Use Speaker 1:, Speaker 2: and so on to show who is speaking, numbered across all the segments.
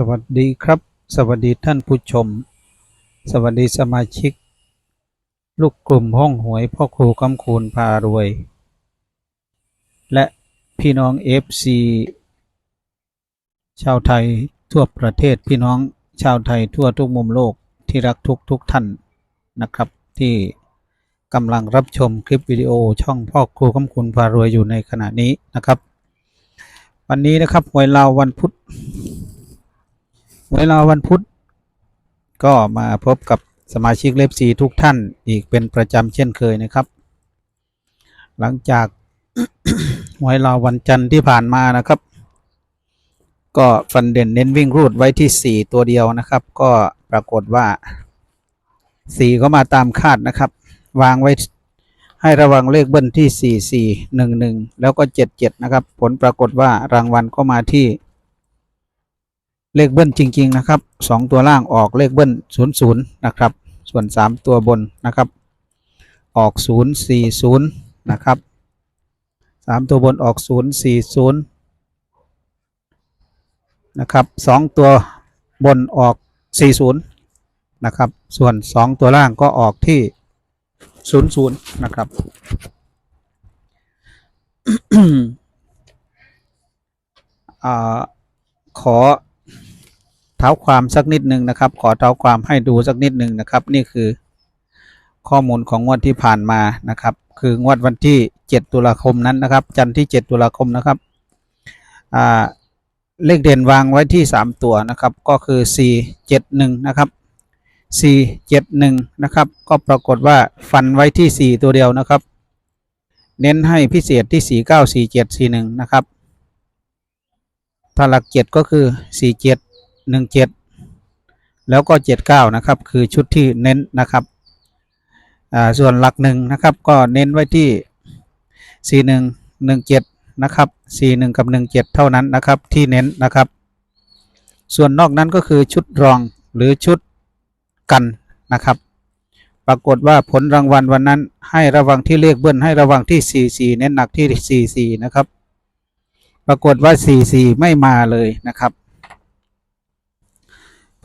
Speaker 1: สวัสดีครับ สวัสดีท่านผู้ชม สวัสดีสมาชิก ลูกกลุ่มห้องหวยพ่อครูคำคูณพารวย และพี่น้องเอฟซีชาวไทยทั่วประเทศพี่น้องชาวไทยทั่วทุกมุมโลกที่รักทุกทุกท่านนะครับ ที่กำลังรับชมคลิปวิดีโอช่องพ่อครูคำคูณพารวยอยู่ในขณะนี้นะครับ วันนี้นะครับหวยลาววันพุธ เวลาวันพุธก็มาพบกับสมาชิกเล็บซีทุกท่านอีกเป็นประจำเช่นเคยนะครับ หลังจากหวยลาวันจันทร์ที่ผ่านมานะครับ ก็ฟันเด่นเน้นวิ่งรูดไว้ที่ 4 ตัวเดียวนะครับ ก็ปรากฏว่า 4 ก็มาตามคาดนะครับ วางไว้ให้ระวังเลขเบิ้ลที่ 4 4 1 1 แล้วก็ 7 7 นะครับ ผลปรากฏว่ารางวัลก็มาที่ เลขเบิ้ลจริง ๆ นะครับสองตัวล่างออกเลขเบิ้ลศูนย์ศูนย์นะครับ ส่วนสามตัวบนนะครับ ออกศูนย์สี่ศูนย์นะครับสามตัวบนออกศูนย์สี่ศูนย์นะครับสองตัวบนออกสี่ศูนย์นะครับ ส่วนสองตัวล่างก็ออกที่ศูนย์ศูนย์นะครับขอ เท้าความสักนิดหนึ่งนะครับ ขอเท้าความให้ดูสักนิดหนึ่งนะครับ นี่คือข้อมูลของงวดที่ผ่านมานะครับ คืองวดวันที่ 7 ตุลาคมนั้นนะครับ จันทร์ที่ 7 ตุลาคมนะครับเลขเด่นวางไว้ที่ 3 ตัวนะครับ ก็คือ 4 7 1 นะครับ 4 7 1 นะครับ ก็ปรากฏว่าฟันไว้ที่ 4 ตัวเดียวนะครับ เน้นให้พิเศษที่ 4 9 4 7 4 1 นะครับถ้าหลัก 7 ก็คือ 4 7หนึ่งเจ็ดแล้วก็เจ็ดเก้านะครับ คือชุดที่เน้นนะครับส่วนหลักหนึ่งนะครับ ก็เน้นไว้ที่สี่หนึ่งหนึ่งเจ็ดนะครับสี่หนึ่งกับหนึ่งเจ็ดเท่านั้นนะครับที่เน้นนะครับ ส่วนนอกนั้นก็คือชุดรองหรือชุดกันนะครับ ปรากฏว่าผลรางวัลวันนั้นให้ระวังที่เลขเบิ้ลให้ระวังที่สี่สี่เน้นหนักที่สี่สี่นะครับ ปรากฏว่าสี่สี่ไม่มาเลยนะครับ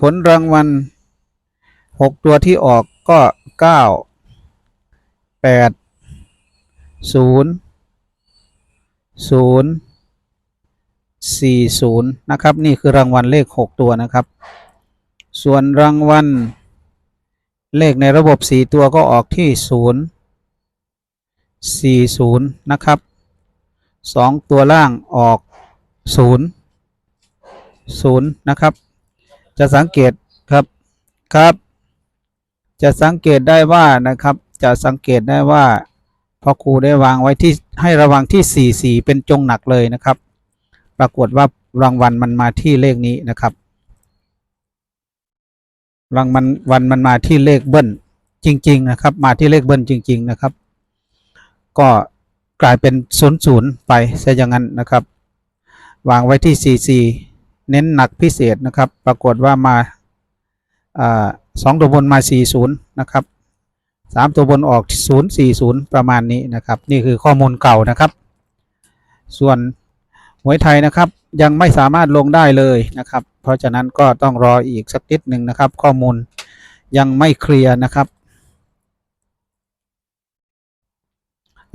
Speaker 1: ผลรางวัลหกตัวที่ออกก็เก้าแปดศูนย์ศูนย์สี่ศูนย์นะครับ นี่คือรางวัลเลขหกตัวนะครับ ส่วนรางวัล เลขในระบบสี่ตัวก็ออกที่ศูนย์สี่ศูนย์นะครับสองตัวล่างออกศูนย์ศูนย์นะครับ จะสังเกตครับครับ จะสังเกตได้ว่านะครับ จะสังเกตได้ว่าพ่อครูได้วางไว้ที่ให้ระวังที่4 4เป็นจงหนักเลยนะครับ ปรากฏว่ารางวัลมันมาที่เลขนี้นะครับรางวัลวันมันมาที่เลขเบิ้ลจริง ๆ นะครับ มาที่เลขเบิ้ลจริง ๆ นะครับ ก็กลายเป็นศูนย์ศูนย์ไปซะอย่างนั้นนะครับ วางไว้ที่4 4 เน้นหนักพิเศษนะครับ ปรากฏว่ามาอสองตัวบนมา 40 นะครับสามตัวบนออก 040 ประมาณนี้นะครับ นี่คือข้อมูลเก่านะครับ ส่วนหวยไทยนะครับยังไม่สามารถลงได้เลยนะครับ เพราะฉะนั้นก็ต้องรออีกสักนิดหนึ่งนะครับ ข้อมูลยังไม่เคลียร์นะครับ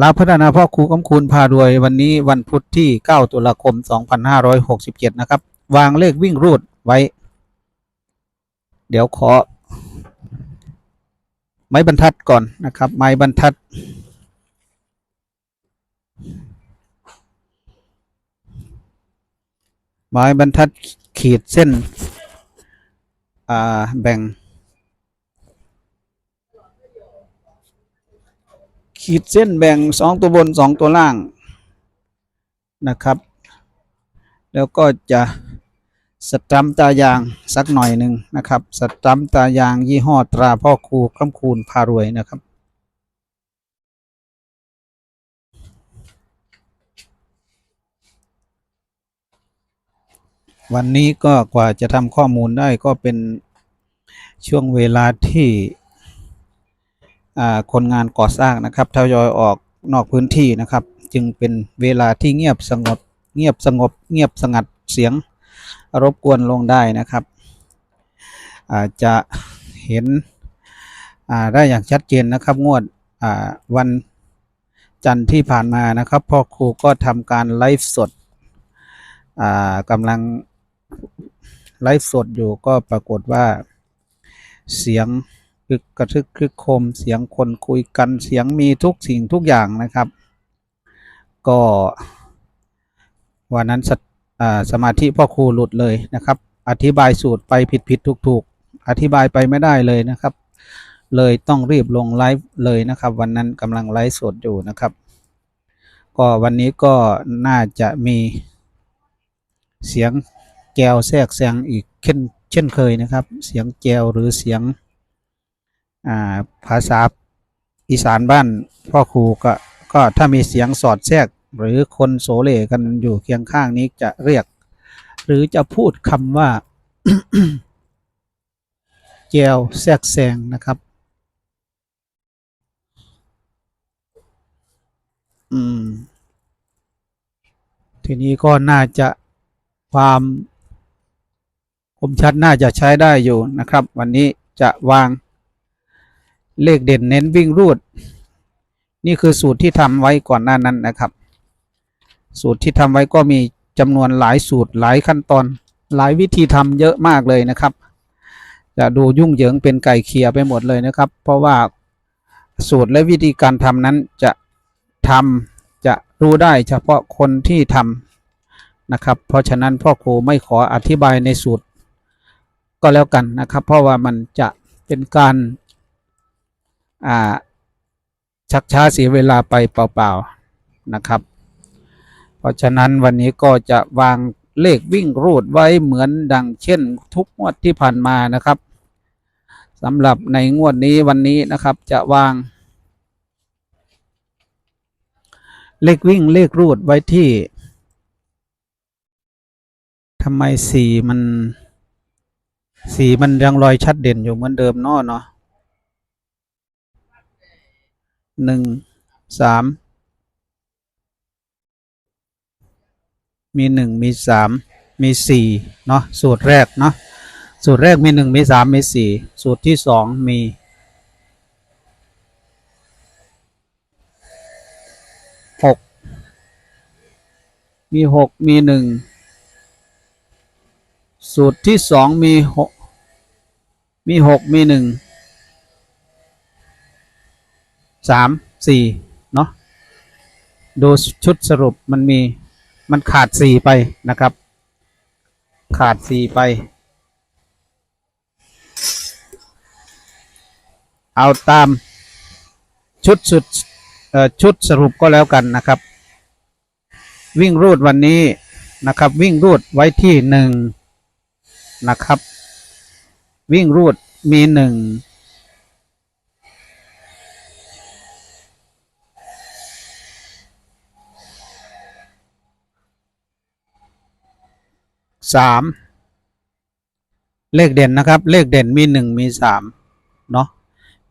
Speaker 1: ลาพัฒนาพ่อครูกำคูณพารวยวันนี้วันพุธที่ 9 ตุลาคม 2567 นะครับ วางเลขวิ่งรูดไว้ เดี๋ยวขอ ไม้บรรทัดก่อนนะครับ ไม้บรรทัด ไม้บรรทัดขีดเส้นแบ่ง ขีดเส้นแบ่งสองตัวบนสองตัวล่างนะครับ แล้วก็จะ สตัมตายางสักหน่อยหนึ่งนะครับ สตัมตายางยี่ห้อตราพ่อครูคำคูณพารวยนะครับวันนี้ก็กว่าจะทำข้อมูลได้ก็เป็นช่วงเวลาที่คนงานก่อสร้างนะครับทยอยออกนอกพื้นที่นะครับ จึงเป็นเวลาที่เงียบสงบเงียบสงบเงียบสงัดเสียง รบกวนลงได้นะครับ อาจจะเห็นได้อย่างชัดเจนนะครับ งวดวันจันทร์ที่ผ่านมานะครับพ่อครูก็ทำการไลฟ์สดกำลังไลฟ์สดอยู่ก็ปรากฏว่าเสียงคึกกระทึกคึกโครมเสียงคนคุยกันเสียงมีทุกสิ่งทุกอย่างนะครับ ก็วันนั้นสอ่า สมาธิพ่อครูหลุดเลยนะครับ อธิบายสูตรไปผิดผิดถูกถูกอธิบายไปไม่ได้เลยนะครับ เลยต้องรีบลงไลฟ์เลยนะครับ วันนั้นกำลังไลฟ์สดอยู่นะครับ ก็วันนี้ก็น่าจะมีเสียงแกวแทรกแซงอีกเช่นเช่นเคยนะครับ เสียงแกวหรือเสียงอ่าภาษาอีสานบ้านพ่อครูก็ก็ถ้ามีเสียงสอดแทรก หรือคนโสเลกันอยู่เคียงข้างนี้จะเรียก หรือจะพูดคำว่าแจวแทรกแซงนะครับ อืม ทีนี้ก็น่าจะความคมชัดน่าจะใช้ได้อยู่นะครับ วันนี้จะวางเลขเด่นเน้นวิ่งรูด นี่คือสูตรที่ทำไว้ก่อนหน้านั้นนะครับ สูตรที่ทำไว้ก็มีจำนวนหลายสูตรหลายขั้นตอน หลายวิธีทำเยอะมากเลยนะครับ จะดูยุ่งเหยิงเป็นไก่เคียไปหมดเลยนะครับ เพราะว่าสูตรและวิธีการทำนั้นจะทำจะรู้ได้เฉพาะคนที่ทำนะครับ เพราะฉะนั้นพ่อครูไม่ขออธิบายในสูตรก็แล้วกันนะครับ เพราะว่ามันจะเป็นการชักช้าเสียเวลาไปเปล่าๆนะครับ เพราะฉะนั้นวันนี้ก็จะวางเลขวิ่งรูดไว้เหมือนดังเช่นทุกงวดที่ผ่านมานะครับสำหรับในงวดนี้วันนี้นะครับจะวาง เลขวิ่งเลขรูดไว้ที่ทำไมสีมันสีมันยังรอยชัดเด่นอยู่เหมือนเดิมเนาะเนาะหนึ่งสาม มีหนึ่งมีสามมีสี่เนาะสูตรแรกเนาะสูตรแรกมีหนึ่งมีสามมีสี่สูตรที่สองมีหกมีหกมีหนึ่งสูตรที่สองมีหกมีหกมีหนึ่งสามสี่เนาะดูชุดสรุปมันมี มันขาดสี่ไปนะครับ ขาดสี่ไป เอาตามชุดสุดชุดสรุปก็แล้วกันนะครับ วิ่งรูดวันนี้นะครับ วิ่งรูดไว้ที่หนึ่งนะครับ วิ่งรูดมีหนึ่ง สามเลขเด่นนะครับ เลขเด่นมีหนึ่งมีสามเนาะ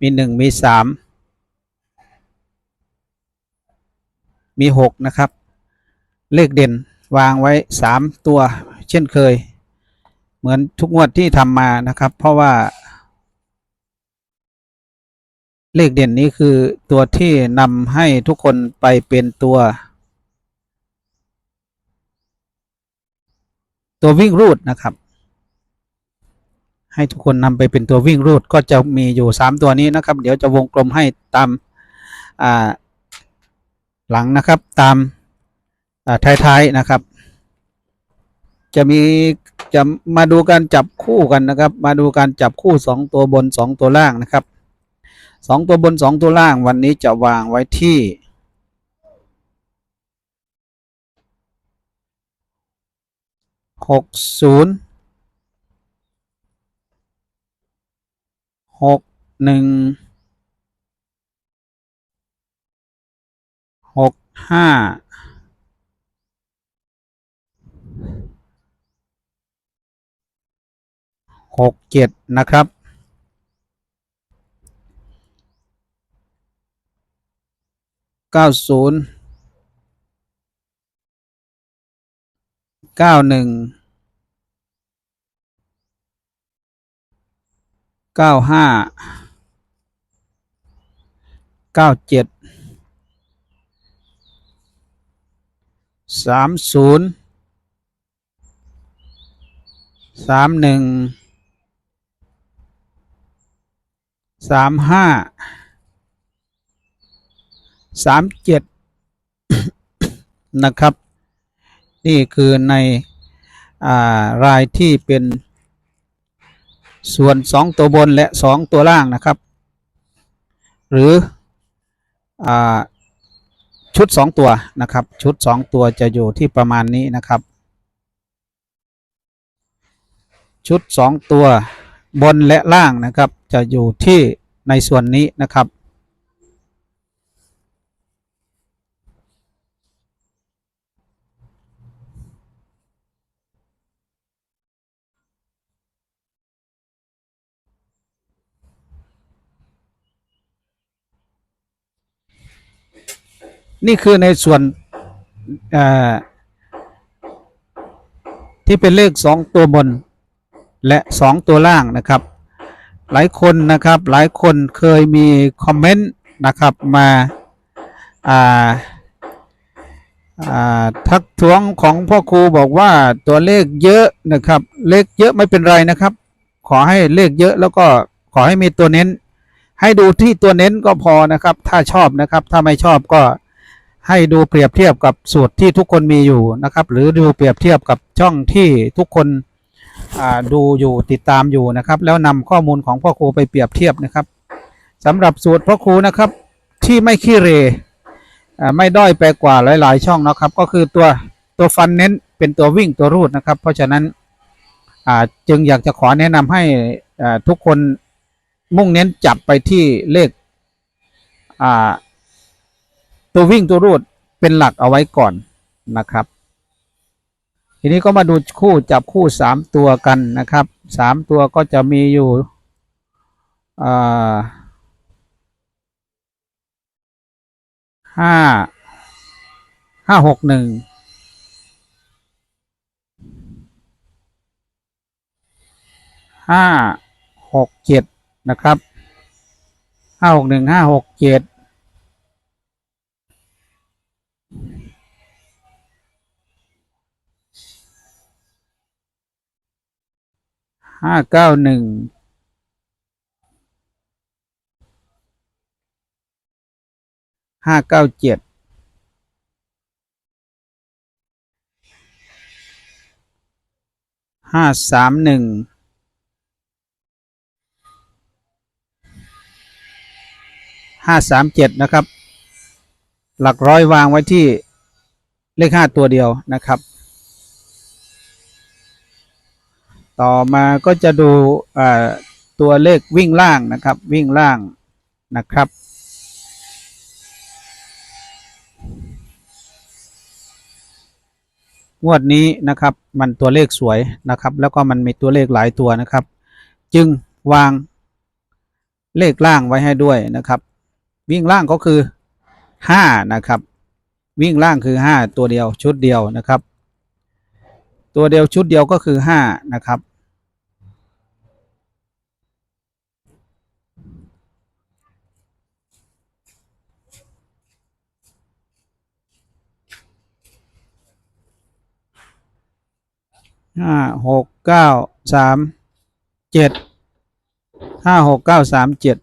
Speaker 1: มีหนึ่งมีสามมีหกนะครับ เลขเด่นวางไว้สามตัว เช่นเคย เหมือนทุกงวดที่ทำมานะครับ เพราะว่า เลขเด่นนี้คือตัวที่นำให้ทุกคนไปเป็นตัว ตัววิ่งรูดนะครับ ให้ทุกคนนำไปเป็นตัววิ่งรูดก็จะมีอยู่สามตัวนี้นะครับ เดี๋ยวจะวงกลมให้ตามาหลังนะครับตามาท้ายๆนะครับ จะมีจะมาดูการจับคู่กันนะครับ มาดูการจับคู่สองตัวบนสองตัวล่างนะครับสองตัวบนสองตัวล่างวันนี้จะวางไว้ที่ หกศูนย์หกหนึ่งหกห้าหกเจ็ดนะครับ เก้าศูนย์ เก้าหนึ่งเก้าห้าเก้าเจ็ดสามศูนย์สามหนึ่งสามห้าสามเจ็ดนะครับ นี่คือในอารายที่เป็นส่วนสองตัวบนและสองตัวล่างนะครับ หรืออชุดสองตัวนะครับ ชุดสองตัวจะอยู่ที่ประมาณนี้นะครับ ชุดสองตัวบนและล่างนะครับ จะอยู่ที่ในส่วนนี้นะครับ นี่คือในส่วนที่เป็นเลขสองตัวบนและสองตัวล่างนะครับ หลายคนนะครับหลายคนเคยมีคอมเมนต์นะครับมาาาทักท้วงของพ่อครูบอกว่าตัวเลขเยอะนะครับ เลขเยอะไม่เป็นไรนะครับ ขอให้เลขเยอะแล้วก็ขอให้มีตัวเน้น ให้ดูที่ตัวเน้นก็พอนะครับ ถ้าชอบนะครับ ถ้าไม่ชอบก็ ให้ดูเปรียบเทียบกับสูตรที่ทุกคนมีอยู่นะครับ หรือดูเปรียบเทียบกับช่องที่ทุกคนดูอยู่ติดตามอยู่นะครับ แล้วนำข้อมูลของพ่อครูไปเปรียบเทียบนะครับสำหรับสูตรพ่อครูนะครับที่ไม่ขี้เร่ไม่ด้อยไปกว่าหลาย ๆ ช่องนะครับ ก็คือตัวตัวฟันเน้นเป็นตัววิ่งตัวรูดนะครับ เพราะฉะนั้นจึงอยากจะขอแนะนำให้ทุกคนมุ่งเน้นจับไปที่เลขอ่า ตัววิ่งตัวรูดเป็นหลักเอาไว้ก่อนนะครับ ทีนี้ก็มาดูคู่จับคู่สามตัวกันนะครับสามตัวก็จะมีอยู่ห้าห้าหกหนึ่งห้าหกเจ็ดนะครับห้าหกหนึ่งห้าหกเจ็ด ห้าเก้าหนึ่งห้าเก้าเจ็ดห้าสามหนึ่งห้าสามเจ็ดนะครับ หลักร้อยวางไว้ที่เลขห้าตัวเดียวนะครับ ต่อมาก็จะดูตัวเลขวิ่งล่างนะครับ วิ่งล่างนะครับ งวดนี้นะครับมันตัวเลขสวยนะครับ แล้วก็มันมีตัวเลขหลายตัวนะครับ จึงวางเลขล่างไว้ให้ด้วยนะครับ วิ่งล่างก็คือห้านะครับ วิ่งล่างคือห้าตัวเดียวชุดเดียวนะครับ ตัวเดียวชุดเดียวก็คือห้านะครับ ห้าหกเก้าสามเจ็ดห้าหกเก้าสามเจ็ด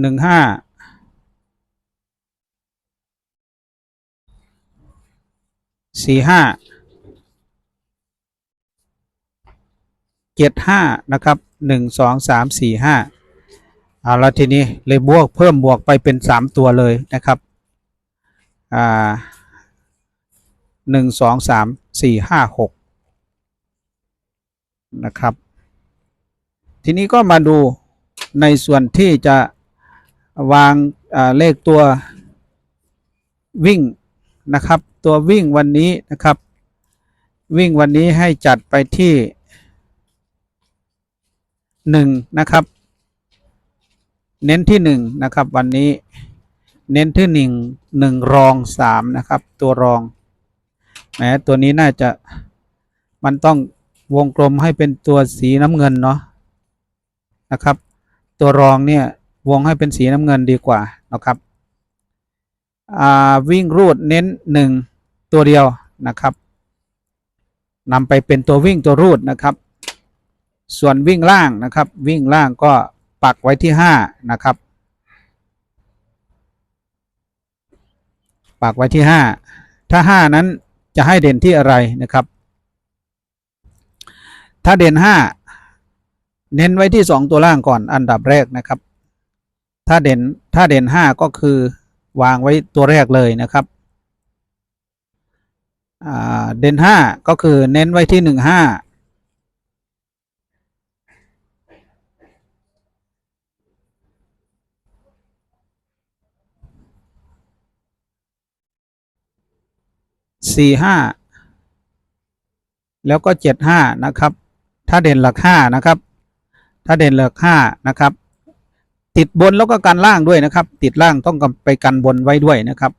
Speaker 1: หนึ่งห้า สี่ห้าเจ็ดห้านะครับหนึ่งสองสามสี่ห้าเอาแล้วทีนี้เลยบวกเพิ่มบวกไปเป็นสามตัวเลยนะครับอ่าหนึ่งสองสามสี่ห้าหกนะครับ ทีนี้ก็มาดูในส่วนที่จะวางเลขตัววิ่งนะครับ ตัววิ่งวันนี้นะครับ วิ่งวันนี้ให้จัดไปที่หนึ่งนะครับ เน้นที่หนึ่งนะครับวันนี้เน้นที่หนึ่งหนึ่งรองสามนะครับ ตัวรองแหมตัวนี้น่าจะมันต้องวงกลมให้เป็นตัวสีน้ำเงินเนาะนะครับ ตัวรองเนี่ยวงให้เป็นสีน้ำเงินดีกว่านะครับวิ่งรูดเน้นหนึ่ง ตัวเดียวนะครับนำไปเป็นตัววิ่งตัวรูดนะครับ ส่วนวิ่งล่างนะครับ วิ่งล่างก็ปักไว้ที่ห้านะครับ ปักไว้ที่ห้าถ้าห้านั้นจะให้เด่นที่อะไรนะครับ ถ้าเด่นห้าเน้นไว้ที่สองตัวล่างก่อนอันดับแรกนะครับ ถ้าเด่นถ้าเด่นห้าก็คือวางไว้ตัวแรกเลยนะครับ เด่นห้าก็คือเน้นไว้ที่หนึ่งห้าสี่ห้าแล้วก็เจ็ดห้านะครับ ถ้าเด่นหลักห้านะครับ ถ้าเด่นหลักห้านะครับ ติดบนแล้วก็กันล่างด้วยนะครับ ติดล่างต้องไปกันบนไว้ด้วยนะครับ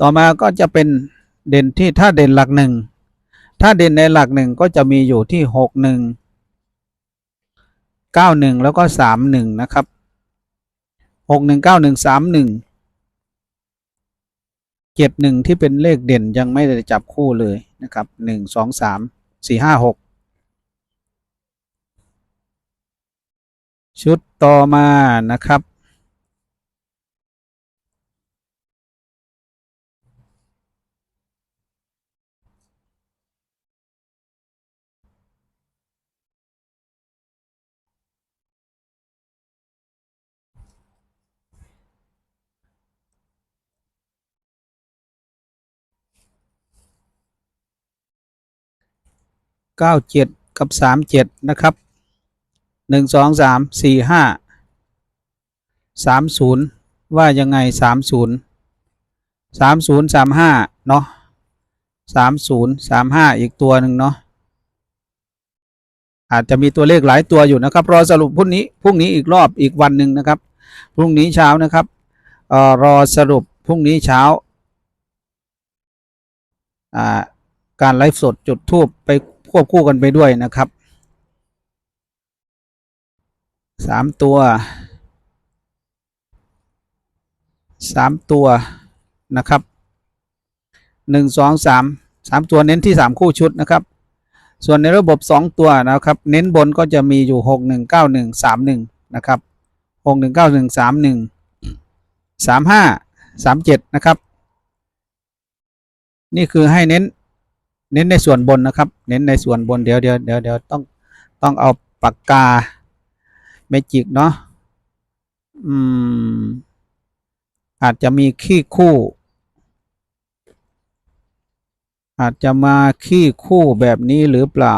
Speaker 1: ต่อมาก็จะเป็น เด่นที่ถ้าเด่นหลักหนึ่งถ้าเด่นในหลักหนึ่งก็จะมีอยู่ที่หกหนึ่งเก้าหนึ่งแล้วก็สามหนึ่งนะครับหกหนึ่งเก้าหนึ่งสามหนึ่งเจ็ดหนึ่งที่เป็นเลขเด่นยังไม่ได้จับคู่เลยนะครับหนึ่งสองสามสี่ห้าหกชุดต่อมานะครับ เก้าเจ็ดกับสามเจ็ดนะครับหนึ่งสองสามสี่ห้าสามศูนย์ว่ายังไงสามศูนย์สามศูนย์สามห้าเนาะสามศูนย์สามห้าอีกตัวหนึ่งเนาะอาจจะมีตัวเลขหลายตัวอยู่นะครับ รอสรุปพรุ่งนี้พรุ่งนี้อีกรอบอีกวันหนึ่งนะครับ พรุ่งนี้เช้านะครับออรอสรุปพรุ่งนี้เช้า การไลฟ์สดจุดทูบไป ควบคู่กันไปด้วยนะครับสามตัวสามตัวนะครับหนึ่งสองสามสามตัวเน้นที่สามคู่ชุดนะครับ ส่วนในระบบสองตัวนะครับ เน้นบนก็จะมีอยู่หกหนึ่งเก้าหนึ่งสามหนึ่งนะครับหกหนึ่งเก้าหนึ่งสามหนึ่งสามห้าสามเจ็ดนะครับ นี่คือให้เน้น เน้นในส่วนบนนะครับ เน้นในส่วนบนเดี๋ยวเดี๋ยวเดี๋ยวเดี๋ยวต้องต้องเอาปากกาเมจิกเนาะอืม อาจจะมีขี้คู่ อาจจะมาขี้คู่แบบนี้หรือเปล่า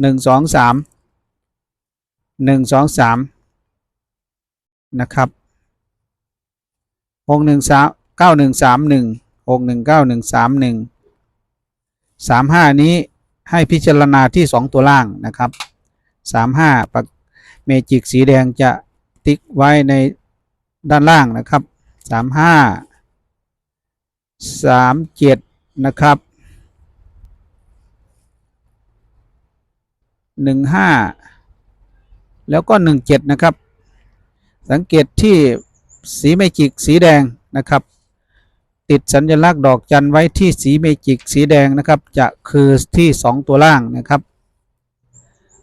Speaker 1: หนึ่งสองสามหนึ่งสองสามนะครับ หกหนึ่งสามเก้าหนึ่งสามหนึ่งหกหนึ่งเก้าหนึ่งสามหนึ่งสามห้านี้ให้พิจารณาที่สองตัวล่างนะครับสามห้าปักเมจิกสีแดงจะติ๊กไว้ในด้านล่างนะครับสามห้าสามเจ็ดนะครับหนึ่งห้าแล้วก็หนึ่งเจ็ดนะครับ สังเกตที่ สีเมจิกสีแดงนะครับ ติดสัญลักษณ์ดอกจันไว้ที่สีเมจิกสีแดงนะครับ จะคือที่สองตัวล่างนะครับ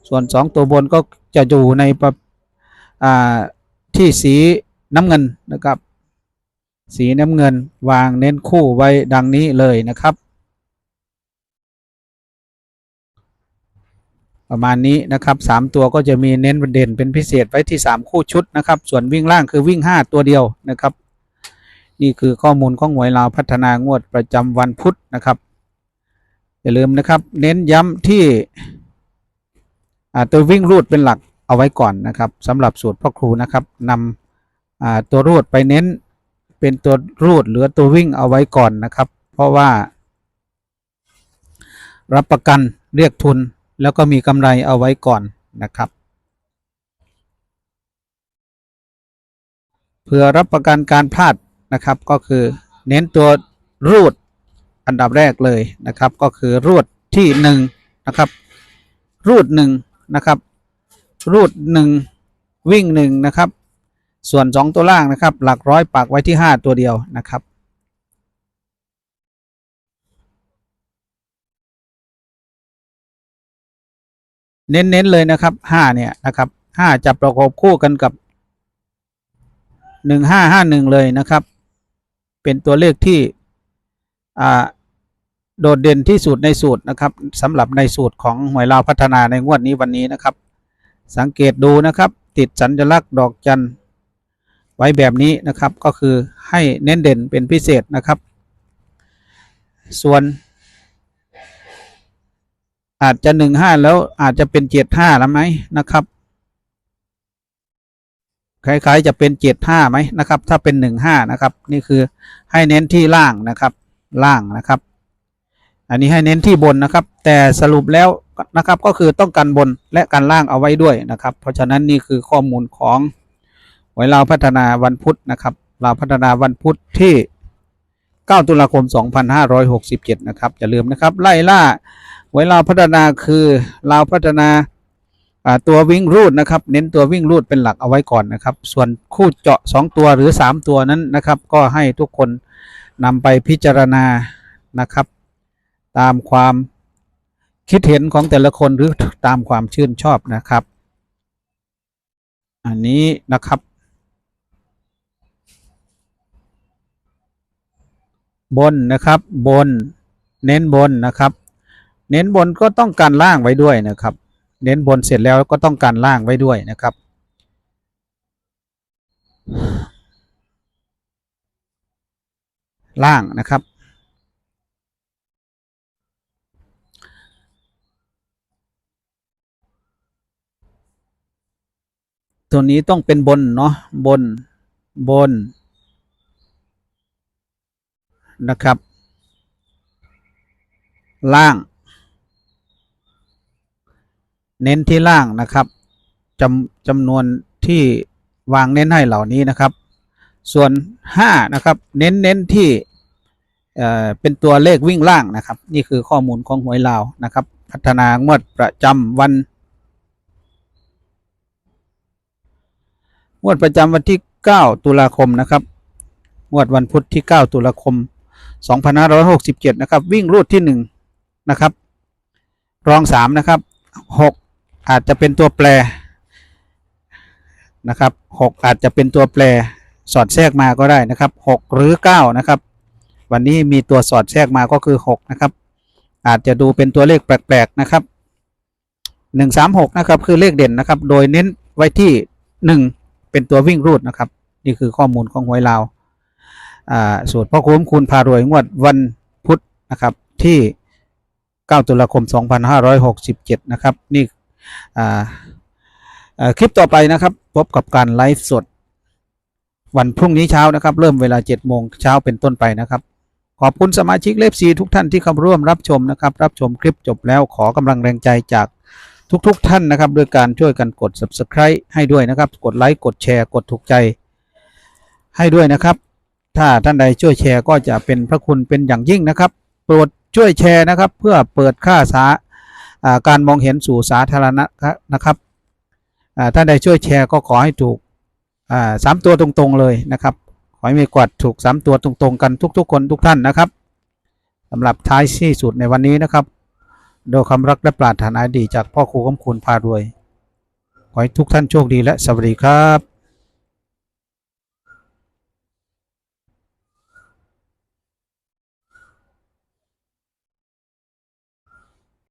Speaker 1: ส่วนสองตัวบนก็จะอยู่ในประที่สีน้ำเงินนะครับ สีน้ำเงินวางเน้นคู่ไว้ดังนี้เลยนะครับ ประมาณนี้นะครับสามตัวก็จะมีเน้นประเด่นเป็นพิเศษไว้ที่สามคู่ชุดนะครับ ส่วนวิ่งล่างคือวิ่งห้าตัวเดียวนะครับ นี่คือข้อมูลของหวยลาวพัฒนางวดประจำวันพุธนะครับอย่าลืมนะครับ เน้นย้ำที่ตัววิ่งรูดเป็นหลักเอาไว้ก่อนนะครับสำหรับสูตรพ่อครูนะครับนำตัวรูดไปเน้นเป็นตัวรูดหรือตัววิ่งเอาไว้ก่อนนะครับ เพราะว่า รับประกันเรียกทุน แล้วก็มีกำไรเอาไว้ก่อนนะครับ เพื่อรับประกันการพลาดนะครับก็คือเน้นตัวรูดอันดับแรกเลยนะครับ ก็คือรูดที่หนึ่งนะครับ รูดหนึ่งนะครับ รูดหนึ่งวิ่งหนึ่งนะครับ ส่วนสองตัวล่างนะครับ หลักร้อยปักไว้ที่ห้าตัวเดียวนะครับ เน้นๆเลยนะครับห้าเนี่ยนะครับห้าจะประกบคู่กันกับหนึ่งห้าห้าหนึ่งเลยนะครับ เป็นตัวเลขที่โดดเด่นที่สุดในสูตรนะครับสำหรับในสูตรของหวยลาวพัฒนาในงวดนี้วันนี้นะครับ สังเกตดูนะครับ ติดสัญลักษณ์ดอกจันไว้แบบนี้นะครับก็คือให้เน้นเด่นเป็นพิเศษนะครับ ส่วน อาจจะหนึ่งห้าแล้วอาจจะเป็นเจ็ดห้าแล้วไหมนะครับ คล้ายๆจะเป็นเจ็ดห้าไหมนะครับ ถ้าเป็นหนึ่งห้านะครับ นี่คือให้เน้นที่ล่างนะครับ ล่างนะครับ อันนี้ให้เน้นที่บนนะครับ แต่สรุปแล้วนะครับก็คือต้องการบนและการล่างเอาไว้ด้วยนะครับ เพราะฉะนั้นนี่คือข้อมูลของหวยลาพัฒนาวันพุธนะครับลาพัฒนาวันพุธที่ 9 ตุลาคม 2567 นะครับอย่าลืมนะครับ ไล่ล่า หวลาพัฒนาคือลาพัฒนาอ่าตัววิ่งรูดนะครับ เน้นตัววิ่งรูดเป็นหลักเอาไว้ก่อนนะครับ ส่วนคู่เจาะ 2 ตัวหรือ 3 ตัวนั้นนะครับ ก็ให้ทุกคนนำไปพิจารณานะครับ ตามความคิดเห็นของแต่ละคนหรือตามความชื่นชอบนะครับ อันนี้นะครับ บนนะครับบน เน้นบนนะครับ เน้นบนก็ต้องการล่างไว้ด้วยนะครับ เน้นบนเสร็จแล้วก็ต้องการล่างไว้ด้วยนะครับ ล่างนะครับ ตัวนี้ต้องเป็นบนเนาะบนบนนะครับ ล่าง เน้นที่ล่างนะครับจำจำนวนที่วางเน้นให้เหล่านี้นะครับ ส่วน 5 นะครับ เน้นเน้นที่เอ่อเป็นตัวเลขวิ่งล่างนะครับ นี่คือข้อมูลของหวยลาวนะครับ พัฒนางวดประจำวันงวดประจำวันที่ 9 ตุลาคมนะครับงวดวันพุธที่ 9 ตุลาคม 2567 นะครับ วิ่งรูดที่ 1 นะครับ รอง 3 นะครับ 6 อาจจะเป็นตัวแปรนะครับ6อาจจะเป็นตัวแปรสอดแทรกมาก็ได้นะครับ6หรือ9นะครับ วันนี้มีตัวสอดแทรกมาก็คือ6นะครับ อาจจะดูเป็นตัวเลขแปลกๆนะครับ136นะครับคือเลขเด่นนะครับ โดยเน้นไว้ที่1เป็นตัววิ่งรูดนะครับ นี่คือข้อมูลของหวยลาวอ่าสูตรพ่อคุ้มคูณพารวยงวดวันพุธนะครับที่ 9 ตุลาคม 2567 นะครับ นี่อ่าอ่ คลิปต่อไปนะครับ พบกับการไลฟ์สด วันพรุ่งนี้เช้านะครับ เริ่มเวลา7โมงเช้าเป็นต้นไปนะครับ ขอบคุณสมาชิกเลฟซีทุกท่านที่เข้าร่วมรับชมนะครับ รับชมคลิปจบแล้วขอกำลังแรงใจจากทุกๆทท่านนะครับด้วยการช่วยกันกด subscribe ให้ด้วยนะครับ กดไลค์กดแชร์กดถูกใจ ให้ด้วยนะครับ ถ้าท่านใดช่วยแชร์ก็จะเป็นพระคุณเป็นอย่างยิ่งนะครับ โปรดช่วยแชร์นะครับ เพื่อเปิดค่าสาอ่า การมองเห็นสู่สาธารณะนะครับอ่าท่านใดช่วยแชร์ก็ขอให้ถูกสามตัวตรงๆเลยนะครับ ขอให้มีกวัดถูกสามตัวตรงๆกันทุกๆ คนทุกท่านนะครับสำหรับท้ายที่สุดในวันนี้นะครับ โดยความรักและปรารถนาดีจากพ่อครูคำคุณพารวย ขอให้ทุกท่านโชคดีและสวัสดีครับ